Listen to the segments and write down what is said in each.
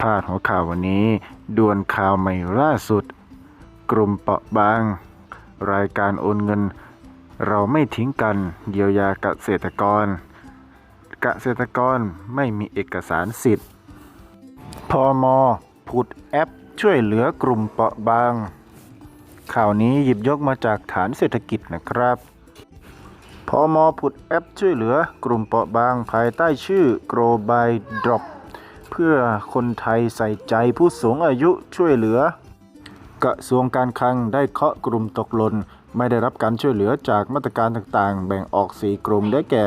พาดหัวข่าววันนี้ด่วนข่าวใหม่ล่าสุด กลุ่มเปราะบาง รายการโอนเงิน เราไม่ทิ้งกันเยียวยาเกษตรกร เกษตรกรไม่มีเอกสารสิทธิ์พอมผุดแอปช่วยเหลือกลุ่มเปราะบาง ข่าวนี้หยิบยกมาจากฐานเศรษฐกิจนะครับพอมผุดแอปช่วยเหลือกลุ่มเปราะบางภายใต้ชื่อ Grow by Drop เพื่อคนไทยใส่ใจผู้สูงอายุช่วยเหลือ กระทรวงการคลังได้เคาะกลุ่มตกหล่นไม่ได้รับการช่วยเหลือจากมาตรการต่างๆ แบ่งออก 4 กลุ่มได้แก่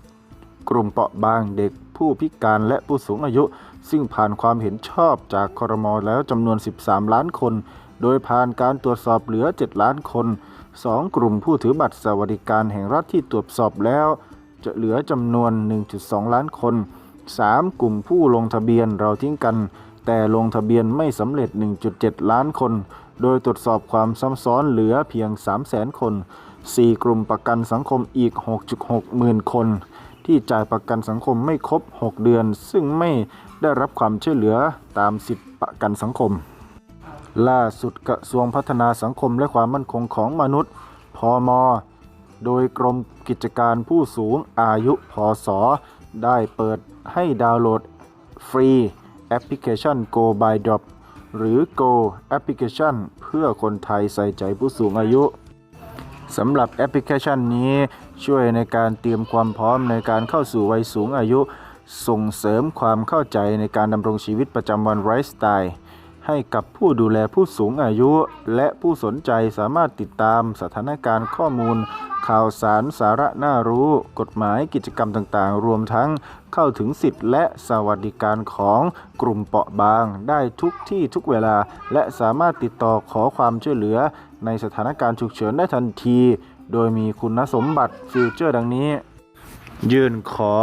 1. กลุ่มเปราะบางเด็กผู้พิการและผู้สูงอายุ ซึ่งผ่านความเห็นชอบจากคอรมอแล้วจำนวน 13 ล้านคน โดยผ่านการตรวจสอบเหลือ 7 ล้านคน 2. กลุ่มผู้ถือบัตรสวัสดิการแห่งรัฐที่ตรวจสอบแล้ว จะเหลือจำนวน 1.2 ล้านคน 3. กลุ่มผู้ลงทะเบียนเราทิ้งกัน แต่ลงทะเบียนไม่สำเร็จ 1.7 ล้านคน โดยตรวจสอบความซ้ำซ้อนเหลือเพียง 300,000 คน 4 กลุ่มประกันสังคมอีก 6.6 หมื่นคน ที่จ่ายประกันสังคมไม่ครบ 6 เดือน ซึ่งไม่ได้รับความช่วยเหลือตามสิทธิประกันสังคม ล่าสุดกระทรวงพัฒนาสังคมและความมั่นคงของมนุษย์พอมโดยกรมกิจการผู้สูงอายุพอสอ ได้เปิดให้ดาวน์โหลดฟรีแอปพลิเคชัน Go by Drop หรือ Go แอปพลิเคชันเพื่อคนไทยใส่ใจผู้สูงอายุสำหรับแอปพลิเคชันนี้ช่วยในการเตรียมความพร้อมในการเข้าสู่วัยสูงอายุ ส่งเสริมความเข้าใจในการดำรงชีวิตประจำวันไลฟ์สไตล์ ให้กับผู้ดูแลผู้สูงอายุ และผู้สนใจสามารถติดตามสถานการณ์ข้อมูล ข่าวสารสาระน่ารู้ กฎหมายกิจกรรมต่างๆ รวมทั้งเข้าถึงสิทธิและสวัสดิการของกลุ่มเปราะบาง ได้ทุกที่ทุกเวลา และสามารถติดต่อขอความช่วยเหลือ ในสถานการณ์ฉุกเฉินได้ทันที โดยมีคุณสมบัติฟิวเจอร์ ดังนี้ ยื่นขอ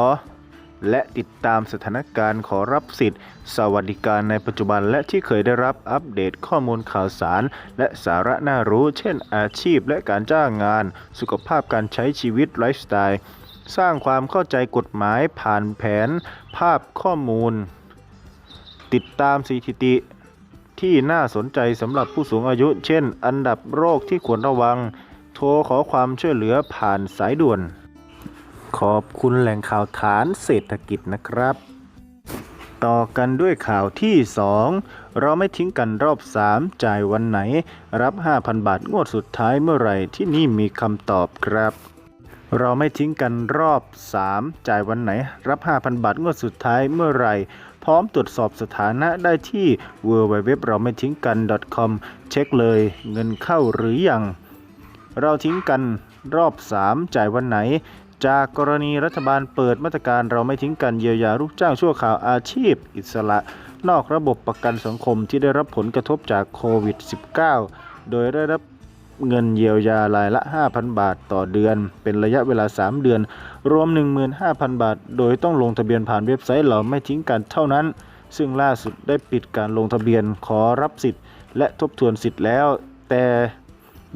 และติดตามสถานการณ์ขอรับสิทธิ์ สวัสดิการในปัจจุบันและที่เคยได้รับอัปเดตข้อมูลข่าวสาร และสาระน่ารู้ เช่น อาชีพและการจ้างงาน สุขภาพการใช้ชีวิตไลฟ์สไตล์ สร้างความเข้าใจกฎหมายผ่านแผน ภาพข้อมูล ติดตามสถิติที่น่าสนใจสำหรับผู้สูงอายุ เช่น อันดับโรคที่ควรระวัง โทรขอความช่วยเหลือผ่านสายด่วน ขอบคุณแหล่งข่าวฐานเศรษฐกิจนะครับ ต่อกันด้วยข่าวที่ 2 เราไม่ทิ้งกันรอบ 3 จ่ายวันไหน รับ 5,000 บาทงวดสุดท้ายเมื่อไหร่ที่นี่มีคำตอบครับเราไม่ทิ้งกันรอบ 3 จ่ายวันไหน รับ 5,000 บาทงวดสุดท้ายเมื่อไหร่ พร้อมตรวจสอบสถานะได้ที่ www เราไม่ทิ้งกัน .com เช็คเลยเงินเข้าหรือยัง เราทิ้งกันรอบ 3 จ่ายวันไหน จากกรณีรัฐบาลเปิดมาตรการเราไม่ทิ้งกันเยียวยาลูกจ้างชั่วคราวอาชีพ อิสระ นอกระบบประกันสังคมที่ได้รับผลกระทบจากโควิด -19 โดยได้รับเงินเยียวยารายละ 5,000 บาทต่อเดือน เป็นระยะเวลา 3 เดือน รวม 15,000 บาท โดยต้องลงทะเบียนผ่านเว็บไซต์เราไม่ทิ้งกันเท่านั้น ซึ่งล่าสุดได้ปิดการลงทะเบียนขอรับสิทธิ์ และทบทวนสิทธิ์แล้ว แต่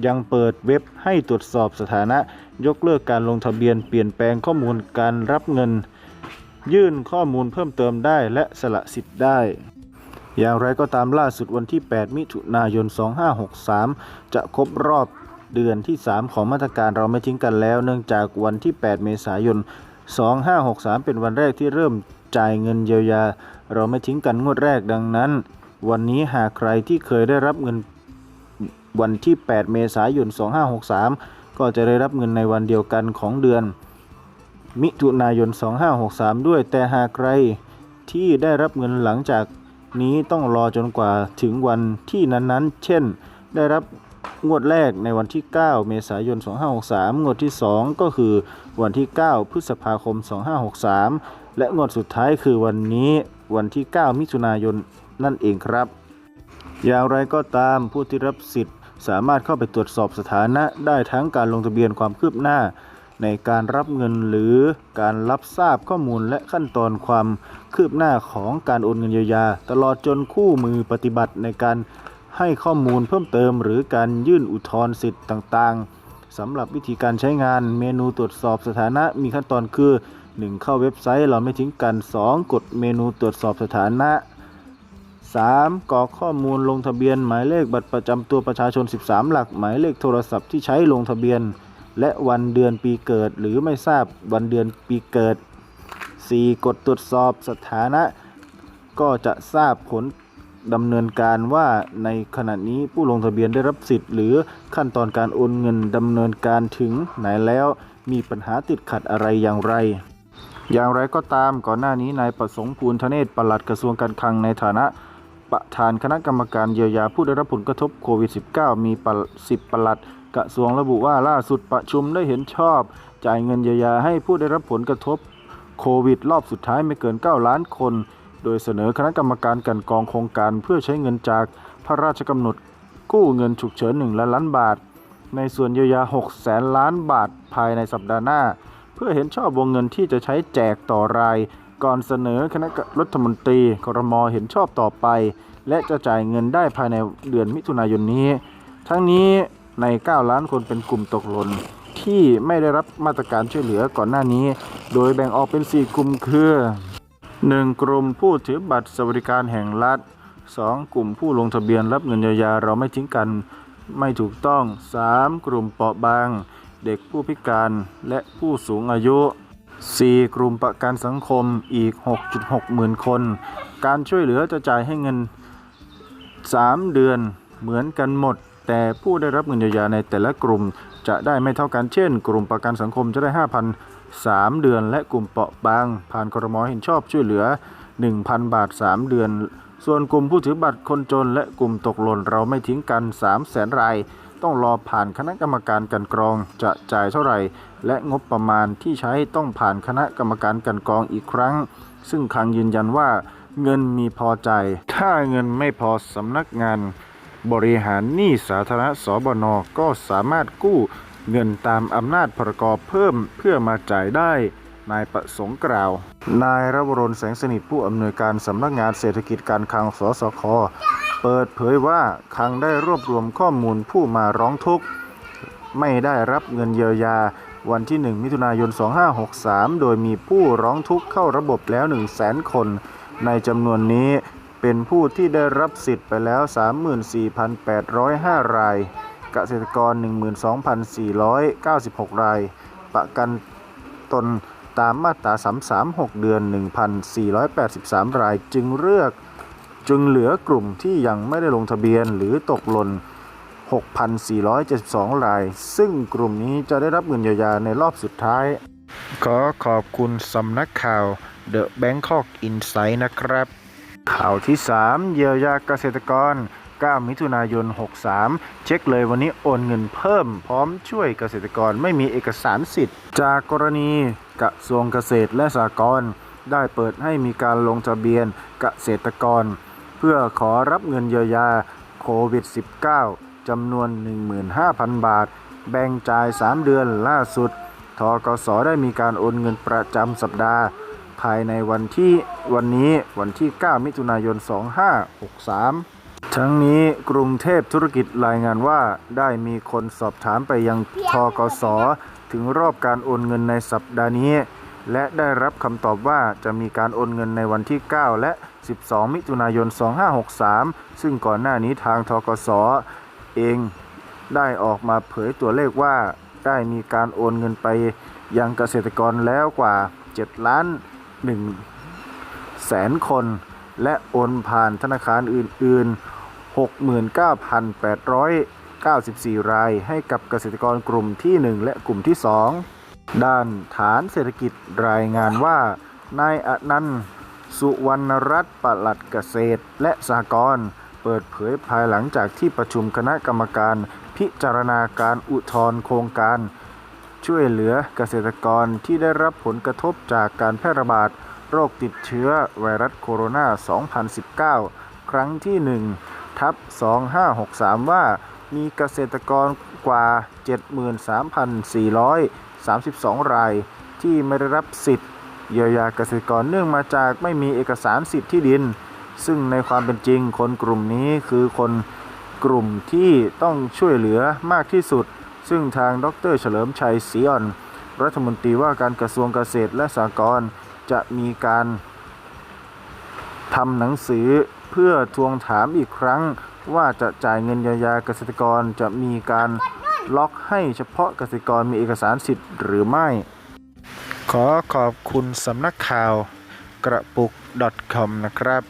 ยังเปิดเว็บให้ตรวจสอบสถานะ ยกเลิกการลงทะเบียนเปลี่ยนแปลงข้อมูลการรับเงิน ยื่นข้อมูลเพิ่มเติมได้และสละสิทธิ์ได้ อย่างไรก็ตามล่าสุดวันที่ 8 มิถุนายน 2563 จะครบรอบเดือนที่ 3 ของมาตรการเราไม่ทิ้งกันแล้ว เนื่องจากวันที่ 8 เมษายน 2563 เป็นวันแรกที่เริ่มจ่ายเงินเยียวยา เราไม่ทิ้งกันงวดแรกดังนั้น วันนี้หากใครที่เคยได้รับเงินวันที่ 8 เมษายน 2563 ก็จะได้รับเงินในวันเดียวกันของเดือน มิถุนายน 2563 ด้วย แต่หากใครที่ได้รับเงินหลังจากนี้ต้องรอจนกว่าถึงวันที่นั้นๆ เช่น ได้รับงวดแรกในวันที่ 9 เมษายน 2563 งวดที่ 2 ก็คือวันที่ 9 พฤษภาคม 2563 และงวดสุดท้ายคือวันนี้วันที่ 9 มิถุนายนนั่นเองครับ อย่างไรก็ตามผู้ที่รับสิทธิ์ สามารถเข้าไปตรวจสอบสถานะได้ทั้งการลงทะเบียนความคืบหน้า ในการรับเงินหรือการรับทราบข้อมูลและขั้นตอนความคืบหน้าของการโอนเงินเยียวยา ตลอดจนคู่มือปฏิบัติในการให้ข้อมูลเพิ่มเติม หรือการยื่นอุทธรณ์สิทธิ์ต่างๆสำหรับวิธีการใช้งานเมนูตรวจสอบสถานะมีขั้นตอนคือ 1. เข้าเว็บไซต์เราไม่ทิ้งกัน 2. กดเมนูตรวจสอบสถานะ 3. กรอกข้อมูลลงทะเบียนหมายเลขบัตรประจำตัวประชาชน 13 หลัก หมายเลขโทรศัพท์ที่ใช้ลงทะเบียน และวันเดือนปีเกิด หรือไม่ทราบวันเดือนปีเกิด 4. กดตรวจสอบสถานะ ก็จะทราบผลดำเนินการว่าในขณะนี้ผู้ลงทะเบียนได้รับสิทธิ์ หรือขั้นตอนการโอนเงินดำเนินการถึงไหนแล้วมีปัญหาติดขัดอะไรอย่างไร อย่างไรก็ตามก่อนหน้านี้นายประสงค์ภูลธเนศปลัดกระทรวงการคลังในฐานะ ประธานคณะกรรมการเยียวยาผู้ได้รับผลกระทบโควิด -19 มีปลัด10ปลัด กระทรวงระบุว่าล่าสุดประชุมได้เห็นชอบ จ่ายเงินเยียวยาให้ผู้ได้รับผลกระทบโควิด รอบสุดท้ายไม่เกิน 9 ล้านคน โดยเสนอคณะกรรมการกันกองโครงการเพื่อใช้เงินจากพระราชกำหนดกู้เงินฉุกเฉิน1ล้านล้านบาท ในส่วนเยียวยา 6 แสนล้านบาทภายในสัปดาห์หน้า เพื่อเห็นชอบวงเงินที่จะใช้แจกต่อราย ก่อนเสนอคณะรัฐมนตรีครมเห็นชอบต่อไป และจะจ่ายเงินได้ภายในเดือนมิถุนายนนี้ ทั้งนี้ใน 9 ล้านคนเป็นกลุ่มตกหล่นที่ไม่ได้รับมาตรการช่วยเหลือก่อนหน้านี้ โดยแบ่งออกเป็น 4 กลุ่มคือ 1. กลุ่มผู้ถือบัตรสวัสดิการแห่งรัฐ 2. กลุ่มผู้ลงทะเบียนรับเงินเยียวยาเราไม่ทิ้งกันไม่ถูกต้อง 3. กลุ่มเปราะบาง เด็กผู้พิการและผู้สูงอายุ 4. กลุ่มประกันสังคมอีก 6.6 หมื่นคน การช่วยเหลือจะจ่ายให้เงิน 3 เดือนเหมือนกันหมด แต่ผู้ได้รับเงินเยียวยาในแต่ละกลุ่มจะได้ไม่เท่ากันเช่น กลุ่มประกันสังคมจะได้ 5,000 3 เดือน และกลุ่มเปราะบาง ผ่านครมเห็นชอบช่วยเหลือ 1,000 บาท 3 เดือน ส่วนกลุ่มผู้ถือบัตรคนจน และกลุ่มตกหล่นเราไม่ทิ้งกัน 3 0 0แสนราย ต้องรอผ่านคณะกรรมการกันกรองจะจ่ายเท่าไหร่ และงบประมาณที่ใช้ต้องผ่านคณะกรรมการกันกรองอีกครั้ง ซึ่งคลังยืนยันว่าเงินมีพอใจ ถ้าเงินไม่พอสำนักงาน บริหารหนี้สาธารณะสบนก็สามารถกู้เงินตามอำนาจพรกอบเพิ่มเพื่อมาจ่ายได้ นายประสงค์กล่าว นายรวรนแสงสนิทผู้อำนวยการสำนักงานเศรษฐกิจการคลังสสค เปิดเผยว่าคลังได้รวบรวมข้อมูลผู้มาร้องทุกข์ ไม่ได้รับเงินเยียวยาวันที่ 1 มิถุนายน 2563 โดยมีผู้ร้องทุกข์เข้าระบบแล้ว 1 0 0 0 0แสนคน ในจำนวนนี้เป็นผู้ที่ได้รับสิทธิ์ไปแล้ว 34,805 ราย เกษตรกร 12,496 ราย ประกันตนตามมาตรา 336 เดือน 1,483 รายจึงเลือก จึงเหลือกลุ่มที่ยังไม่ได้ลงทะเบียนหรือตกหล่น 6,472 ราย ซึ่งกลุ่มนี้จะได้รับเงินเยียวยาในรอบสุดท้าย ขอขอบคุณสำนักข่าว The Bangkok Insight นะครับ ข่าวที่ 3 เยียวยาเกษตรกร 9 มิถุนายน 63 เช็คเลยวันนี้โอนเงินเพิ่ม พร้อมช่วยเกษตรกรไม่มีเอกสารสิทธิ์ จากกรณีกระทรวงเกษตรและสหกรณ์ได้เปิดให้มีการลงทะเบียนเกษตรกร เพื่อขอรับเงินเยียวยาโควิด -19 จำนวน 15,000 บาท แบ่งจ่าย 3 เดือนล่าสุดทกสได้มีการโอนเงินประจำสัปดาห์ ภายในวันที่วันนี้วันที่ 9 มิถุนายน 2563 ทั้งนี้กรุงเทพธุรกิจรายงานว่าได้มีคนสอบถามไปยังทกสถึงรอบการโอนเงินในสัปดาห์นี้ และได้รับคำตอบว่าจะมีการโอนเงินในวันที่ 9 และ 12 มิถุนายน 2563 ซึ่งก่อนหน้านี้ทางทกสเองได้ออกมาเผยตัวเลขว่าได้มีการโอนเงินไปยังเกษตรกรแล้วกว่า 7 ล้าน1แสนคน และโอนผ่านธนาคารอื่น ๆ 69,894 ราย ให้กับเกษตรกรกลุ่มที่ 1 และกลุ่มที่ 2 ด้านฐานเศรษฐกิจรายงานว่านายอนันต์ สุวรรณรัตน์ปลัดเกษตร และสหกรณ์เปิดเผยภายหลังจากที่ประชุมคณะกรรมการ พิจารณาการอุทธรณ์โครงการ ช่วยเหลือเกษตรกรที่ได้รับผลกระทบจากการแพร่ระบาด โรคติดเชื้อไวรัสโคโรนา 2019 ครั้งที่ 1 ทับ 2563 ว่ามีเกษตรกรกว่า 73,432 ราย ที่ไม่ได้รับสิทธิ์เยียวยาเกษตรกรเนื่องมาจากไม่มีเอกสารสิทธิ์ที่ดิน ซึ่งในความเป็นจริงคนกลุ่มนี้คือคนกลุ่มที่ต้องช่วยเหลือมากที่สุด ซึ่งทางดรเฉลิมชัยศรีอ่อน รัฐมนตรีว่าการกระทรวงเกษตรและสหกรณ์จะมีการทำหนังสือเพื่อทวงถามอีกครั้งว่าจะจ่ายเงินเยียวยาเกษตรกรจะมีการ ล็อกให้เฉพาะเกษตรกรมีเอกสารสิทธิ์หรือไม่ ขอขอบคุณสำนักข่าวกระปุก .com นะครับ